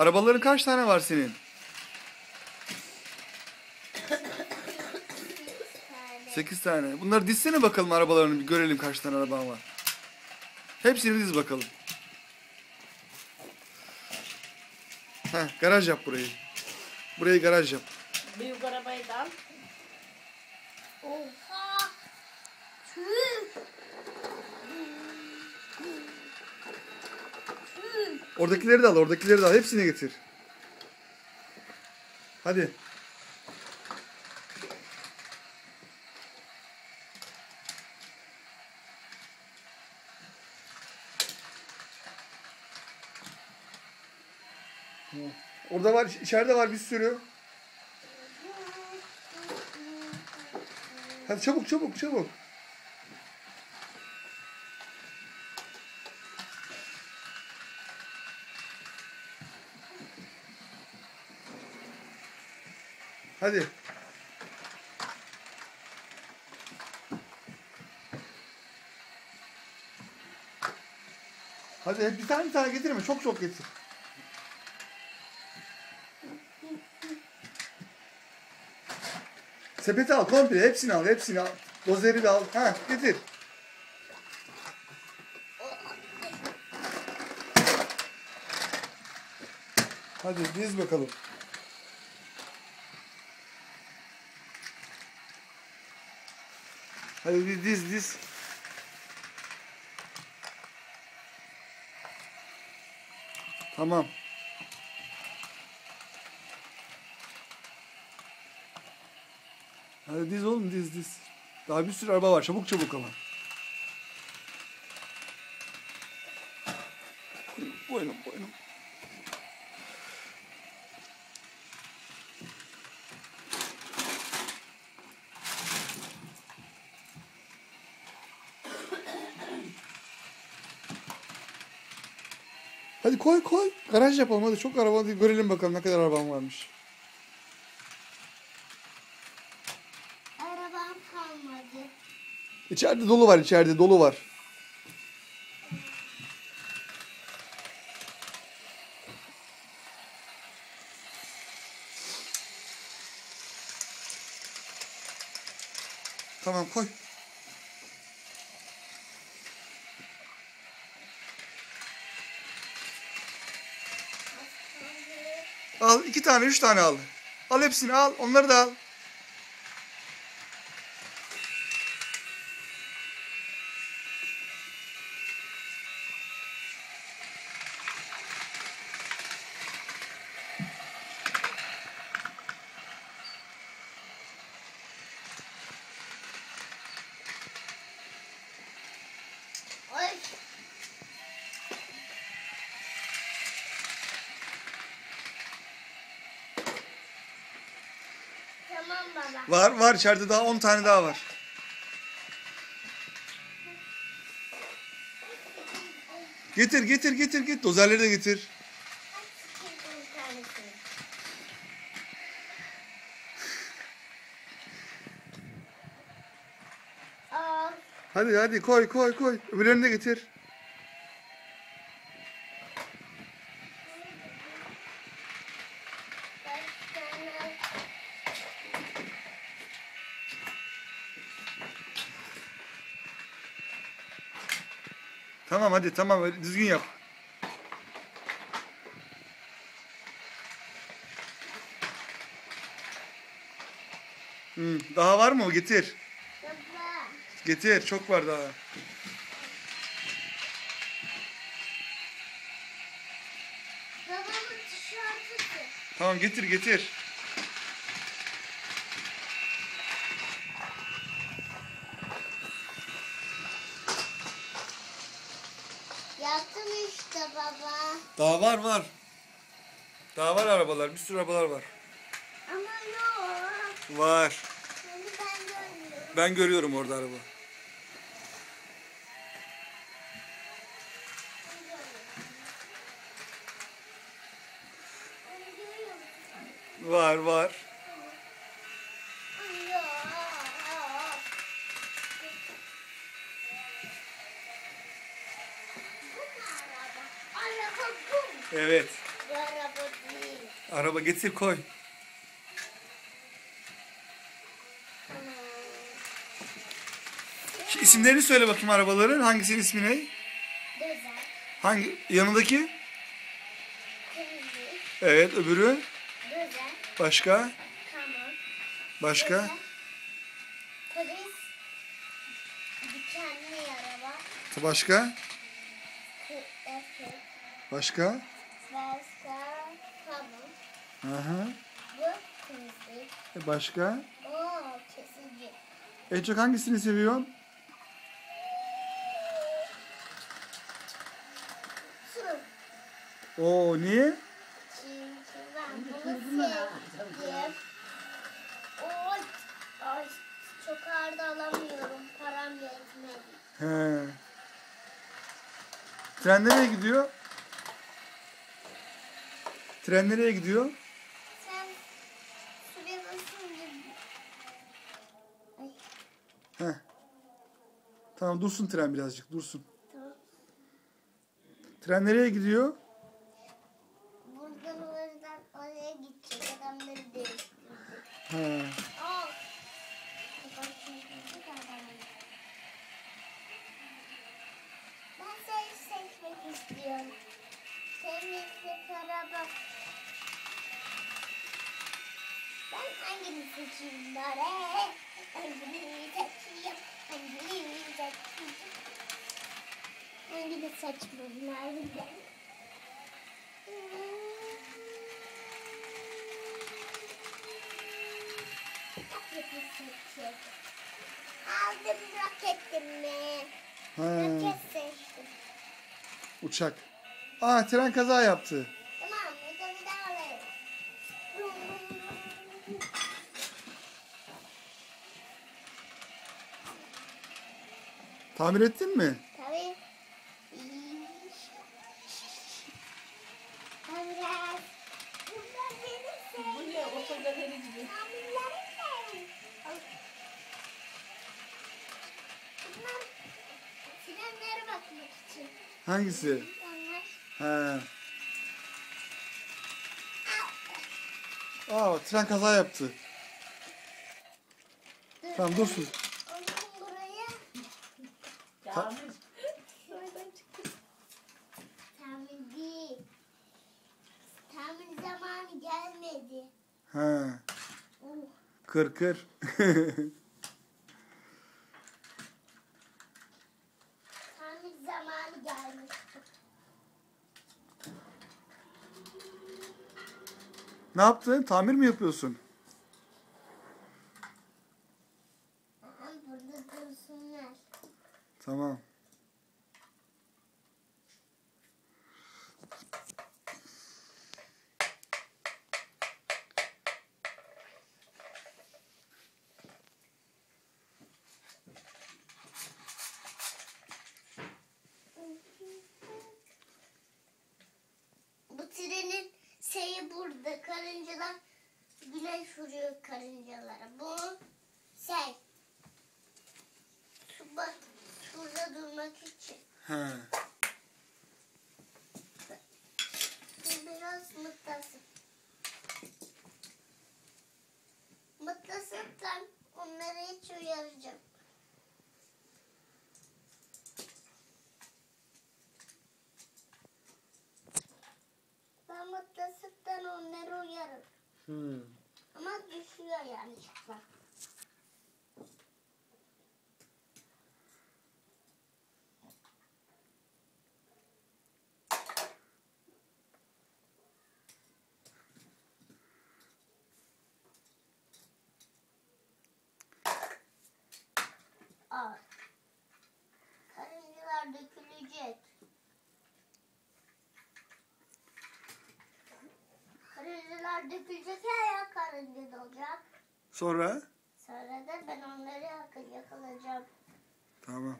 Arabaların kaç tane var senin? 8 tane. Bunları dizsene bakalım arabalarını bir görelim kaç tane araban var. Hepsini diz bakalım. Heh, garaj yap burayı. Burayı garaj yap. Büyük arabayı da al. Oradakileri de al, oradakileri de al. Hepsini getir. Hadi. Orada var, içeride var bir sürü. Hadi çabuk çabuk çabuk. Hadi. Hadi bir tane bir tane getirme. Çok çok getir. Sepeti al komple. Hepsini al. Hepsini al. Dozeri de al. Ha getir. Hadi diz bakalım. Hadi bir diz diz. Tamam. Hadi diz oğlum diz diz. Daha bir sürü araba var. Çabuk çabuk ama. Boynum boynum. Hadi koy koy. Garaj yapalım hadi. Çok araba değil. Görelim bakalım ne kadar araban varmış. Arabam kalmadı. İçeride dolu var içeride dolu var. Tamam koy. Al iki tane üç tane al. Al hepsini al onları da al. Tamam baba. Var var içeride daha 10 tane daha var. Getir getir getir git. Dozerleri de getir. Hadi hadi koy koy koy. Öbürlerini de getir. Kaç tane? Tamam hadi tamam düzgün yap. Hmm, daha var mı? Getir. Getir. Çok var daha. Tamam getir getir. Yaptım işte baba. Daha var var. Daha var arabalar. Bir sürü arabalar var. Ama yok. Var. Onu ben görmüyorum. Ben görüyorum orada araba. Var var. Evet. Bu araba Araba getir koy. Şu isimlerini söyle bakayım arabaların. Hangisinin ismi ne? Güzel. Hangi? Yanındaki? Kırmızı. Evet öbürü. Güzel. Başka? Tamam. Başka? Güzel. Polis. Dikenli araba. Başka? Başka. Bu kırmızı. E başka? Oo kesici. En çok hangisini seviyorsun? Su. Oo niye? Çünkü ben bunu sevdim. Ay, çok ağır da alamıyorum. Param yetmedi. He. Tren nereye gidiyor? Tren nereye gidiyor? Sen şuraya basınca... Ay, Heh. Tamam dursun tren birazcık dursun. tamam. Tren nereye gidiyor? Buradan oradan oraya gidecek. Adamları değiştirdi. He. Ben seni seçmek istiyorum. Temizlik araba. Ben hangini seçeyim bari? Hangini seçeyim? Hangini seçeyim? Roketi seçeceğim. Aldım roketimi. He. Roket seçtim. Uçak. Aa tren kaza yaptı. Tamam, alayım. Tamir ettin mi? Tamirler. Bunlar benim Bu ne? Okulda beni gibi. Tamirlerim benim. Bunlar frenlere bakmak için. Hangisi? Onlar. He. Aa tren kaza yaptı. Tamam dursun. Onun buraya Kamil. şuradan çıktı. Tamir değil. Tamir zamanı gelmedi. He. Kır kır. Tamir zamanı gelmiş. ne yaptın? Tamir mi yapıyorsun? Aha, burada dursunlar. Tamam. Bu trenin şeyi burada. Karıncalar güneş vuruyor karıncalara. Bu şey. Şu bak şurada durmak için. He. Biraz mıknatıs. Mıknatıstan onları hiç uyaracağım. Ben mıknatıstan onları uyarım. Hmm. Ama düşüyor yanlışlıkla. Al. Karıncalar dökülecek. Karıncalar dökülecek her yer karınca dolacak. Sonra? Sonra da ben onları yakalayacağım. Tamam.